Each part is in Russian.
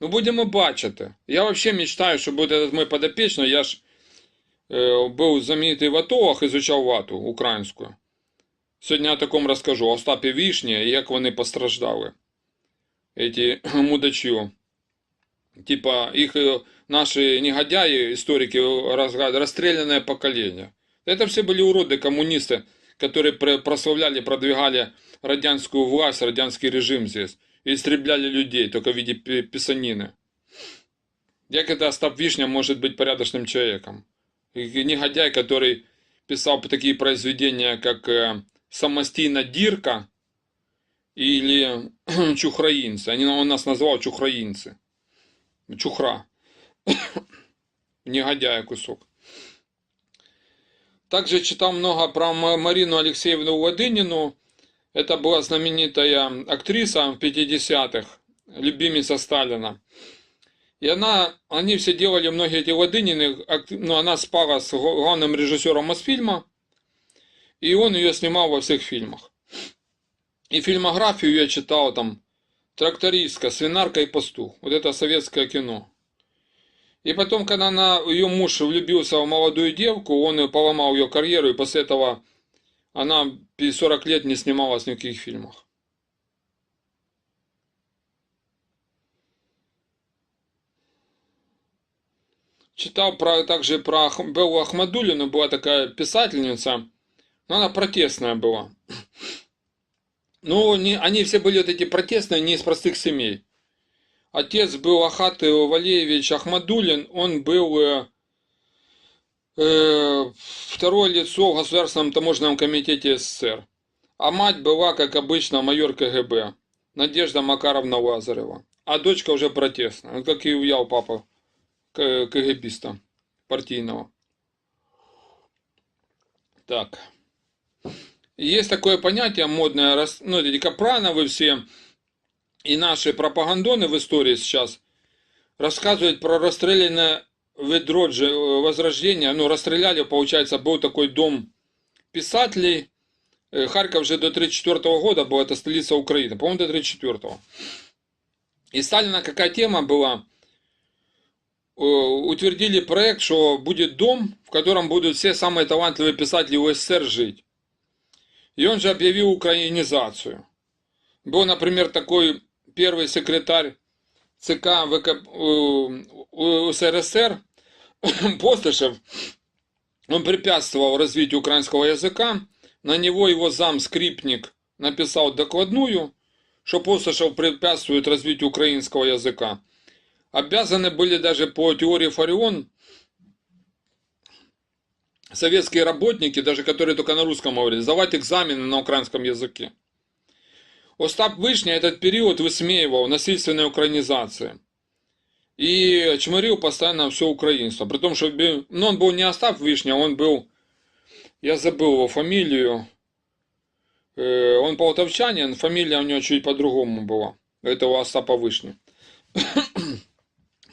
Ну, будемо бачити. Я взагалі мечтаю, щоб буде этот мой подопечний, я ж е, був знаменитий в АТО, изучав вату українську. Сьогодні я такому розкажу. Остапі Вішні, і як вони постраждали. Эти мудачі. Типа, их э, наши негодяи, историки, разгад- расстрелянное поколение. Это все были уроды, коммунисты, которые пр- прославляли, продвигали радянскую власть, радянский режим здесь. Истребляли людей, только в виде пи- писанины. Як это Остап Вишня может быть порядочным человеком? И негодяй, который писал такие произведения, как э, «Самостийна Дирка» или «Чухраинцы». Они, он нас назвал «Чухраинцы». Чухра. Негодяя кусок. Также читал много про Ма- Марину Алексеевну Ладынину. Это была знаменитая актриса в 50-х, любимица Сталина. И она, они все делали, многие эти Ладынины, ак- ну, она спала с гла- главным режиссером Мосфильма, и он ее снимал во всех фильмах. И фильмографию я читал там, трактористка, свинарка и пастух. Вот это советское кино. И потом, когда она, ее муж влюбился в молодую девку, он поломал ее карьеру, и после этого она 40 лет не снималась в никаких фильмах. Читал про, также про Беллу Ахмадулину, была такая писательница, но она протестная была. Ну, не, они все были вот эти протестные, не из простых семей. Отец был Ахат Валеевич Ахмадулин, он был э, э, второе лицо в Государственном таможенном комитете СССР. А мать была, как обычно, майор КГБ, Надежда Макаровна Лазарева. А дочка уже протестная, как и я у папы к- КГБиста партийного. Так. Есть такое понятие модное, ну, эти Капрановы все, и наши пропагандоны в истории сейчас рассказывают про расстрелянное ведро Дж- э, Возрождения. Ну, расстреляли, получается, был такой дом писателей. Э, Харьков же до 1934 года был, это столица Украины. По-моему, до 1934. И Сталина какая тема была? Э, Утвердили проект, что будет дом, в котором будут все самые талантливые писатели УССР жить. И он же объявил украинизацию. Был, например, такой первый секретарь ЦК ВК, УСРСР Постышев. Он препятствовал развитию украинского языка. На него его зам Скрипник написал докладную, что Постышев препятствует развитию украинского языка. Обязаны были даже по теории Фарион советские работники, даже которые только на русском говорили, сдавать экзамены на украинском языке. Остап Вышня этот период высмеивал насильственной украинизации. И чморил постоянно все украинство. При том, что ну, он был не Остап Вишня, он был, я забыл его фамилию, Э, он полтавчанин, фамилия у него чуть по-другому была, этого Остапа Вышни.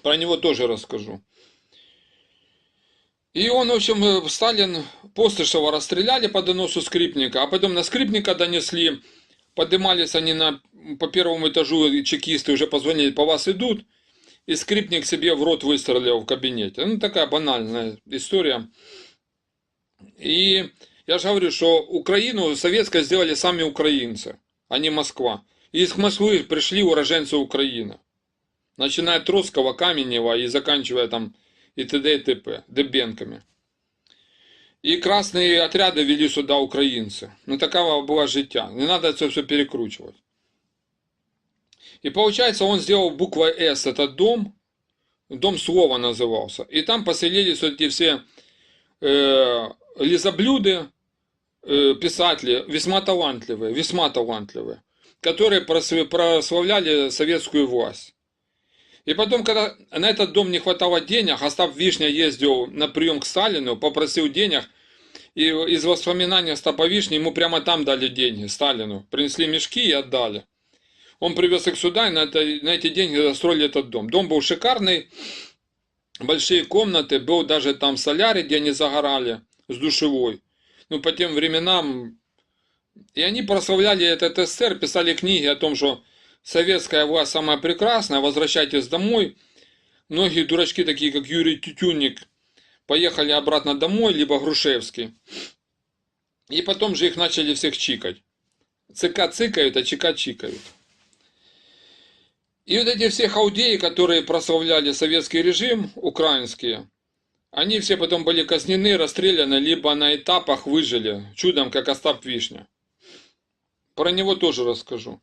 Про него тоже расскажу. И он, в общем, э, Сталин Постышева расстреляли по доносу Скрипника, а потом на Скрипника донесли, поднимались они на, по первому этажу, чекисты уже позвонили, по вас идут, и Скрипник себе в рот выстрелил в кабинете. Ну, такая банальная история. И я же говорю, что Украину советскую сделали сами украинцы, а не Москва. И из Москвы пришли уроженцы Украины. Начиная от Троцкого, Каменева и заканчивая там и т.д. и т.п. Дебенками. И красные отряды вели сюда украинцы. Ну, такова была життя. Не надо это все перекручивать. И получается, он сделал буквой «С» этот дом, дом слова назывался. И там поселились вот эти все э, лизоблюды, э, писатели, весьма талантливые, весьма талантливые, которые прославляли советскую власть. И потом, когда на этот дом не хватало денег, Остап Вишня ездил на прием к Сталину, попросил денег, и из воспоминаний Остапа Вишни ему прямо там дали деньги, Сталину. Принесли мешки и отдали. Он привез их сюда, и на, это, на эти деньги застроили этот дом. Дом был шикарный, большие комнаты, был даже там солярий, где они загорали, с душевой. Ну, по тем временам... И они прославляли этот СССР, писали книги о том, что советская власть самая прекрасная, возвращайтесь домой. Многие дурачки, такие как Юрий Тютюнник, поехали обратно домой, либо Грушевский. И потом же их начали всех чикать. ЦК цикают, а ЧК чикают. И вот эти все хаудеи, которые прославляли советский режим, украинские, они все потом были казнены, расстреляны, либо на этапах выжили, чудом, как Остап Вишня. Про него тоже расскажу.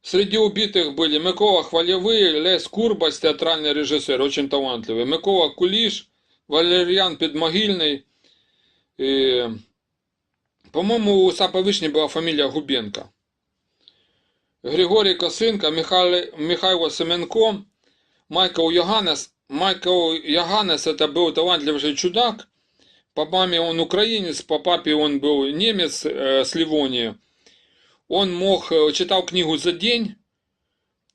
Среди убитых были Микола Хвалевый, Лес Курбас, театральный режиссер, очень талантливый, Микола Кулиш, Валерьян Підмогильний. И, по-моему, у Остапа Вишни была фамилия Губенко. Григорій Косинка, Михайло, Михайло Семенко, Майкл Йоганнес. Майкл Йоганнес это был талантливый чудак. По маме он украинец, по папе он был немец э, с Ливонии. Он мог, э, читал книгу за день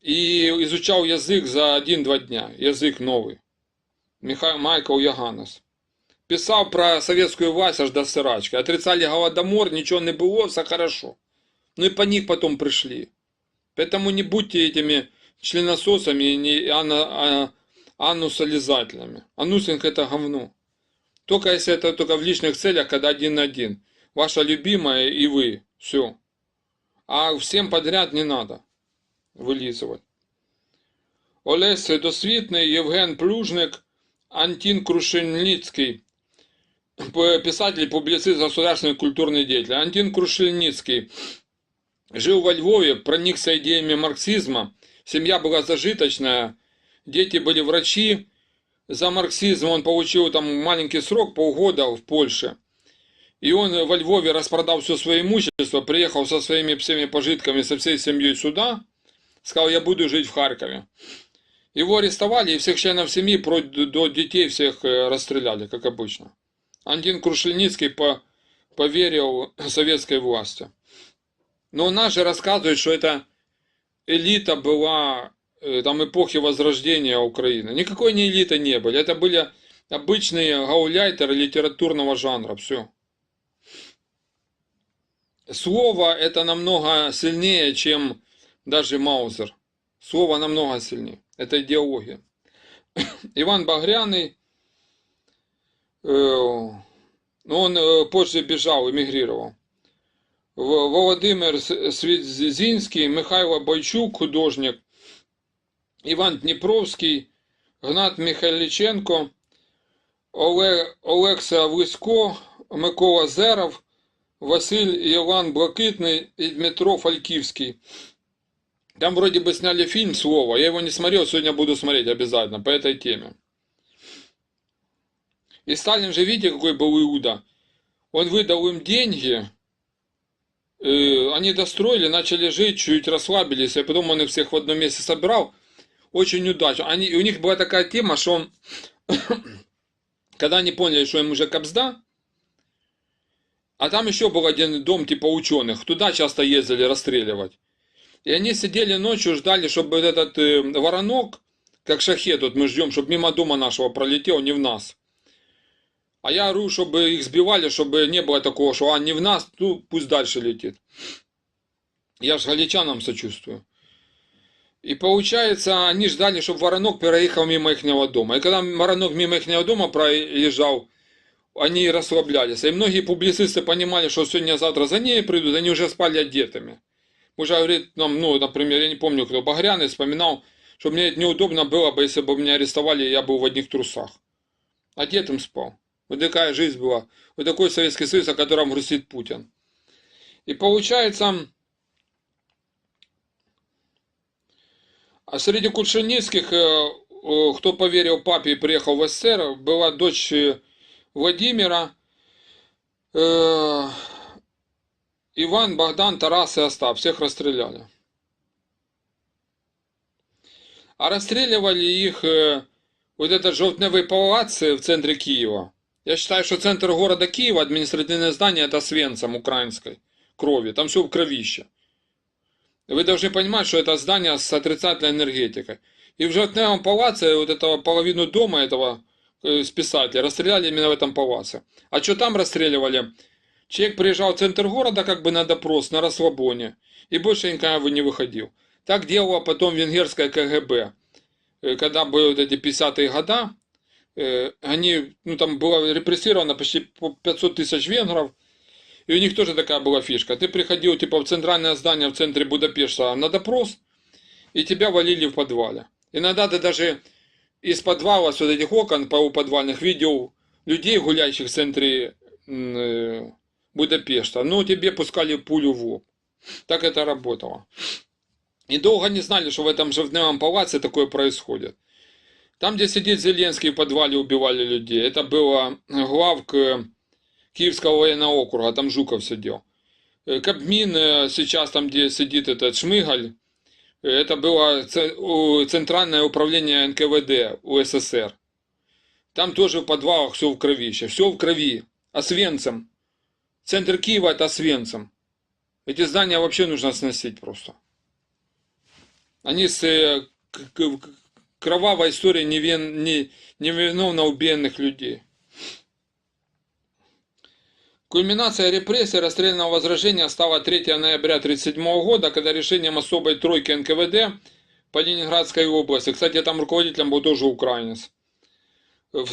и изучал язык за один-два дня. Язык новый. Михаил Майкл Йоганнес. Писал про советскую власть аж до сырачки. Отрицали голодомор, ничего не было, все хорошо. Ну и по них потом пришли. Поэтому не будьте этими членососами и не ана, а, анусализателями. Анусинг это говно. Только если это только в личных целях, когда один на один. Ваша любимая и вы. Все. А всем подряд не надо вылизывать. Олесь Досвітний, Євген Плужник, Антін Крушельницький, писатель, публицист, государственный культурный деятель. Антин Крушельницкий жил во Львове, проникся идеями марксизма, семья была зажиточная, дети были врачи, за марксизм он получил там маленький срок, полгода в Польше. И он во Львове распродал все свое имущество, приехал со своими всеми пожитками, со всей семьей сюда, сказал, я буду жить в Харькове. Его арестовали, и всех членов семьи, до детей, всех э, расстреляли, как обычно. Антин Крушельницкий по, поверил советской власти. Но же рассказывают, что это элита была э, там эпохи возрождения Украины. Никакой не элиты не были. Это были обычные гауляйтеры литературного жанра. Все. Слово это намного сильнее, чем даже Маузер. Слово намного сильнее. Это идеология. Иван Багряный, э, он э, позже бежал, эмигрировал. Володимир Свідзінський, Михайло Бойчук, художник, Іван Дніпровський, Гнат Михайліченко, Олег, Олекса Висько, Микола Зеров, Василь Іван Блакитний и Дмитро Фальківський. Там вроде бы сняли фильм «Слово». Я его не смотрел, сегодня буду смотреть обязательно по этой теме. И Сталин же, видите, какой был Иуда? Он выдал им деньги, э, они достроили, начали жить, чуть расслабились, и потом он их всех в одном месте собрал. Очень удачно. Они, у них была такая тема, что он, когда они поняли, что им уже капсда, а там еще был один дом типа ученых, туда часто ездили расстреливать. И они сидели ночью, ждали, чтобы этот э, воронок, как шахет, вот мы ждем, чтобы мимо дома нашего пролетел, не в нас. А я ору, чтобы их сбивали, чтобы не было такого, что а не в нас, ну пусть дальше летит. Я же галичанам сочувствую. И получается, они ждали, чтобы воронок проехал мимо их дома. И когда воронок мимо их дома проезжал, они расслаблялись. И многие публицисты понимали, что сегодня-завтра за ней придут, они уже спали одетыми. Уже говорит нам, ну, например, я не помню, кто, Багряный вспоминал, что мне неудобно было бы, если бы меня арестовали, я был в одних трусах. Одетым спал. Вот такая жизнь была. Вот такой Советский Союз, о котором грустит Путин. И получается, а среди кульшиницких, кто поверил папе и приехал в СССР, была дочь Владимира, Иван, Богдан, Тарас и Остап. Всех расстреляли. А расстреливали их вот этот желтневый палац в центре Киева. Я считаю, что центр города Киева, административное здание, это Свенцем украинской крови. Там все в кровище. Вы должны понимать, что это здание с отрицательной энергетикой. И в Желтневом палаце вот этого половину дома этого списателя расстреляли именно в этом палаце. А что там расстреливали? Человек приезжал в центр города как бы на допрос, на расслабоне, и больше никогда не выходил. Так делала потом венгерское КГБ. Э, Когда были вот эти 50-е года, э, они, ну там было репрессировано почти по 500 тысяч венгров, и у них тоже такая была фишка. Ты приходил типа в центральное здание в центре Будапешта на допрос, и тебя валили в подвале. Иногда ты даже из подвала, с вот этих окон полуподвальных, видел людей, гуляющих в центре э, Будапешта. Но тебе пускали пулю в лоб. Так это работало. И долго не знали, что в этом живневом палаце такое происходит. Там, где сидит Зеленский в подвале, убивали людей. Это было главк Киевского военного округа, там Жуков сидел. Э, Кабмин э, сейчас там, где сидит этот Шмыгаль, э, это было центральное управление НКВД УССР. Там тоже в подвалах все в кровище, все в крови. Освенцем. Центр Киева это Освенцем. Эти здания вообще нужно сносить просто. Они с к- к- к- кровавой историей невин, не, невиновно убиенных людей. Кульминация репрессий расстрельного возражения стала 3 ноября 1937 года, когда решением особой тройки НКВД по Ленинградской области, кстати, там руководителем был тоже украинец, в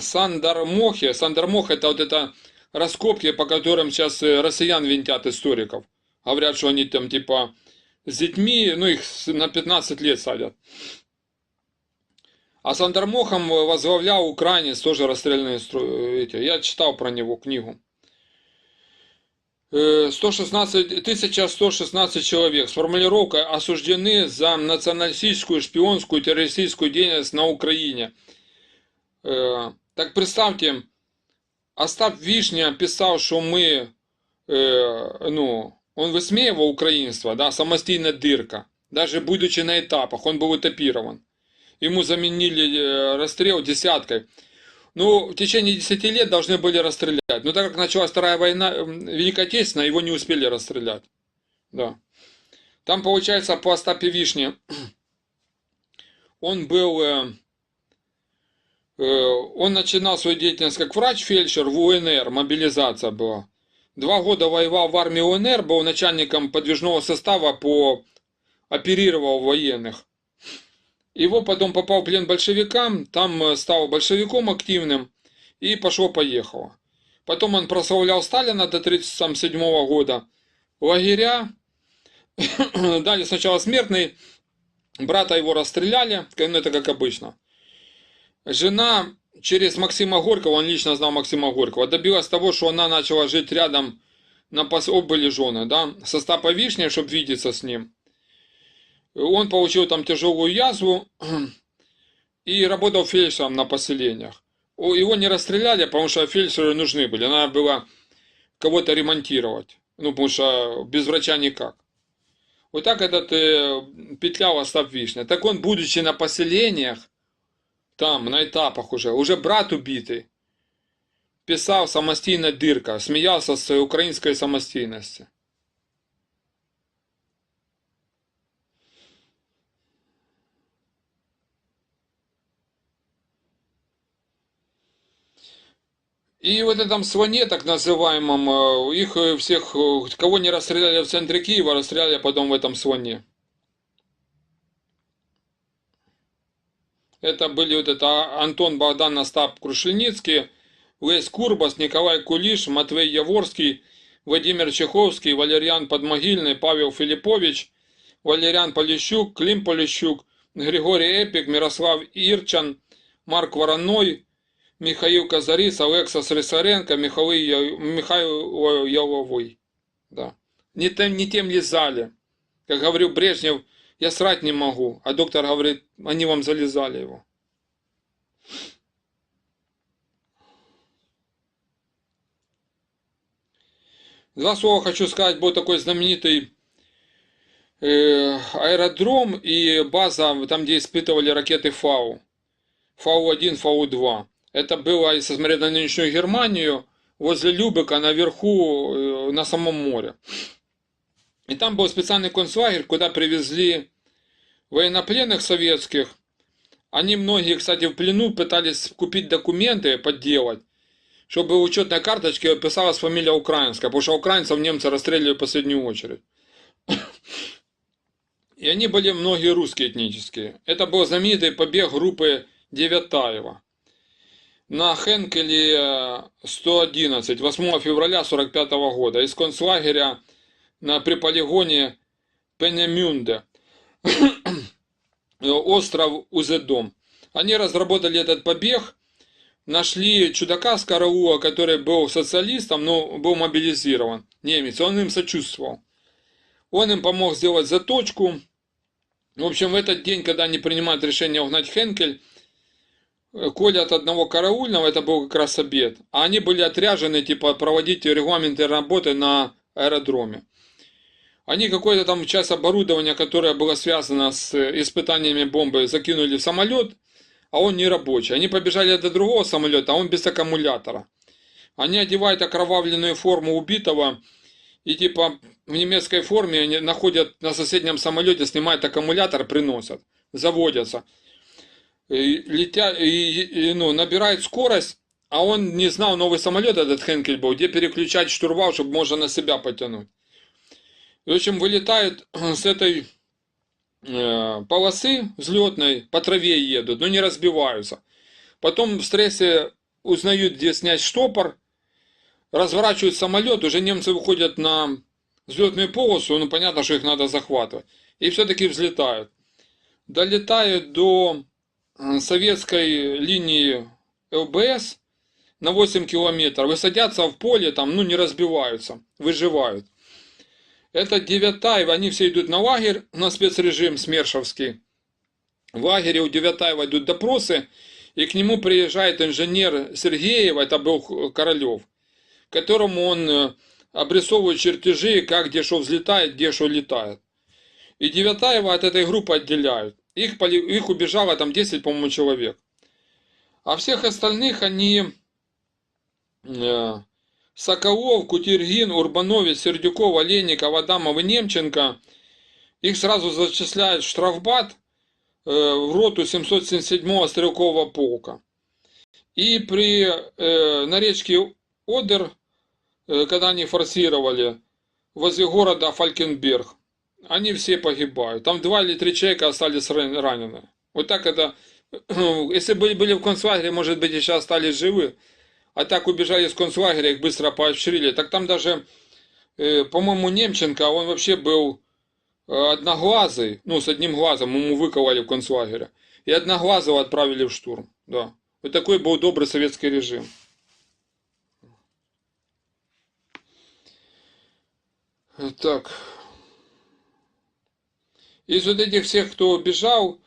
Сандармохе, Сандармох это вот это раскопки, по которым сейчас э, россиян винтят историков. Говорят, что они там типа с детьми, ну их на 15 лет садят. А Сандармохом возглавлял украинец, тоже расстрельные стро- эти. Я читал про него книгу. Э, 116, 1116 человек с формулировкой осуждены за националистическую, шпионскую, террористическую деятельность на Украине. Э, Так представьте, Остап Вишня писал, что мы, э, ну, он высмеивал украинство, да, самостийная дырка. Даже будучи на этапах, он был этапирован. Ему заменили э, расстрел десяткой. Ну, в течение 10 лет должны были расстрелять. Но так как началась Вторая война, Великая Отечественная, его не успели расстрелять. Да. Там, получается, по Остапе Вишне, он был, э, э, он начинал свою деятельность как врач-фельдшер в УНР, мобилизация была. Два года воевал в армии УНР, был начальником подвижного состава по оперировал военных. Его потом попал в плен большевикам, там э, стал большевиком активным и пошло-поехало. Потом он прославлял Сталина до 1937 года. Лагеря, дали сначала смертный, брата его расстреляли, ну это как обычно. Жена через Максима Горького, он лично знал Максима Горького, добилась того, что она начала жить рядом на пос... Были жены, да, со Стапа Вишней, чтобы видеться с ним. Он получил там тяжелую язву и работал фельдшером на поселениях. Его не расстреляли, потому что фельдшеры нужны были. Надо было кого-то ремонтировать. Ну, потому что без врача никак. Вот так этот э, петлял Остап Вишня. Так он, будучи на поселениях, там, на этапах уже, уже брат убитый, писал самостийная дырка, смеялся с украинской самостийности. И вот этом слоне, так называемом, э, их э, всех, э, кого не расстреляли в центре Киева, расстреляли потом в этом слоне. Это были вот это Антон Богдан Остап Крушельницкий, Лесь Курбас, Николай Кулиш, Матвей Яворский, Владимир Чеховский, Валерьян Подмогильный, Павел Филиппович, Валерьян Полищук, Клим Полищук, Григорий Эпик, Мирослав Ирчан, Марк Вороной, Михаил Казарис, Алекса Срисаренко, Михаил, Михаил Яловой. Да. Не тем, не тем лизали. Как говорил Брежнев, я срать не могу. А доктор говорит, они вам залезали его. Два слова хочу сказать, был такой знаменитый э, аэродром и база, там где испытывали ракеты Фау. Фау-1, Фау-2. Это было, если смотреть на нынешнюю Германию, возле Любека, наверху, э, на самом море. И там был специальный концлагерь, куда привезли военнопленных советских. Они многие, кстати, в плену пытались купить документы, подделать, чтобы в учетной карточке писалась фамилия украинская, потому что украинцев немцы расстреливали в последнюю очередь. И они были многие русские этнические. Это был знаменитый побег группы Девятаева на Хенкеле э, 111 8 февраля 45 года из концлагеря на, при полигоне Пенемюнде, остров Узедом. Они разработали этот побег, нашли чудака с караула, который был социалистом, но был мобилизирован, немец, он им сочувствовал. Он им помог сделать заточку. В общем, в этот день, когда они принимают решение угнать Хенкель, э, колят одного караульного, это был как раз обед, а они были отряжены, типа, проводить регламенты работы на аэродроме. Они какое-то там часть оборудования, которое было связано с испытаниями бомбы, закинули в самолет, а он не рабочий. Они побежали до другого самолета, а он без аккумулятора. Они одевают окровавленную форму убитого, и типа в немецкой форме они находят на соседнем самолете, снимают аккумулятор, приносят, заводятся. Летят, и, и, ну, набирают скорость, а он не знал новый самолет, этот Хенкель был, где переключать штурвал, чтобы можно на себя потянуть. В общем, вылетают с этой э, полосы взлетной, по траве едут, но не разбиваются. Потом в стрессе узнают, где снять штопор, разворачивают самолет, уже немцы выходят на взлетную полосу, ну понятно, что их надо захватывать. И все-таки взлетают. Долетают до советской линии ЛБС на 8 километров и садятся в поле, там, ну, не разбиваются, выживают. Это Девятаева, они все идут на лагерь, на спецрежим Смершевский. В лагере у Девятаева идут допросы, и к нему приезжает инженер Сергеев, это был Королев, которому он э, обрисовывает чертежи, как где что взлетает, где что летает. И Девятаева от этой группы отделяют. Их, их убежало там 10, по-моему, человек. А всех остальных они э, Соколов, Кутергин, Урбановец, Сердюков, Олейников, Адамов и Немченко, их сразу зачисляют в штрафбат э, в роту 777-го стрелкового полка. И при, э, на речке Одер, э, когда они форсировали возле города Фалькенберг, они все погибают. Там два или три человека остались ранены. Вот так это, если бы были в концлагере, может быть, сейчас остались живы, а так убежали из концлагеря, их быстро поощрили. Так там даже, э, по-моему, Немченко, он вообще был э, одноглазый, ну, с одним глазом, ему выковали в концлагере. И одноглазого отправили в штурм, да. Вот такой был добрый советский режим. Так. Из вот этих всех, кто бежал,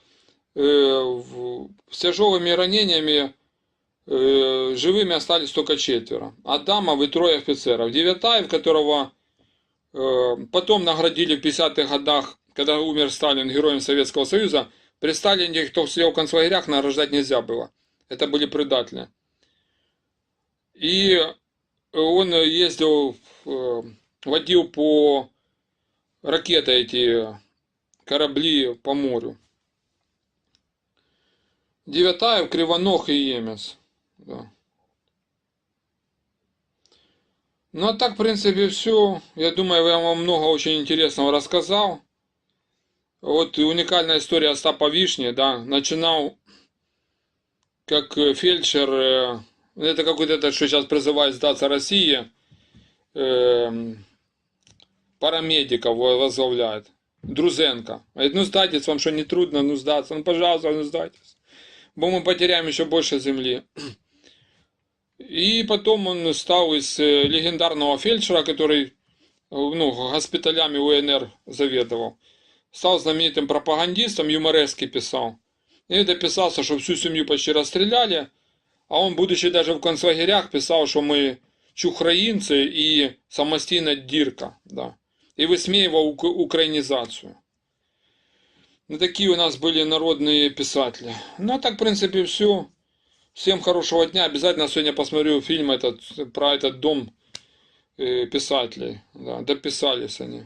э, с тяжелыми ранениями, Э, живыми остались только четверо. Адамов и трое офицеров. Девятаев, которого э, потом наградили в 50-х годах, когда умер Сталин, героем Советского Союза, при Сталине, кто сидел в концлагерях, награждать нельзя было. Это были предатели. И он ездил, э, водил по ракеты эти корабли по морю. Девятаев, Кривоног и Емец. Да. Ну а так, в принципе, все. Я думаю, я вам много очень интересного рассказал. Вот уникальная история Остапа Вишни, да, начинал как фельдшер, э, это какой-то, это, что сейчас призывает сдаться России, э, парамедиков возглавляет, Друзенко. Говорит, ну сдайтесь, вам что, не трудно, ну сдаться, ну пожалуйста, ну сдайтесь. Бо мы потеряем еще больше земли. И потом он стал из э, легендарного фельдшера, который э, ну, госпиталями УНР заведовал. Стал знаменитым пропагандистом, юморески писал. И дописался, что всю семью почти расстреляли. А он, будучи даже в концлагерях, писал, что мы чухраинцы и самостийная дирка. Да. И высмеивал украинизацию. Ну, такие у нас были народные писатели. Ну, а так, в принципе, все. Всем хорошего дня. Обязательно сегодня посмотрю фильм этот про этот дом э, писателей. Да, дописались они.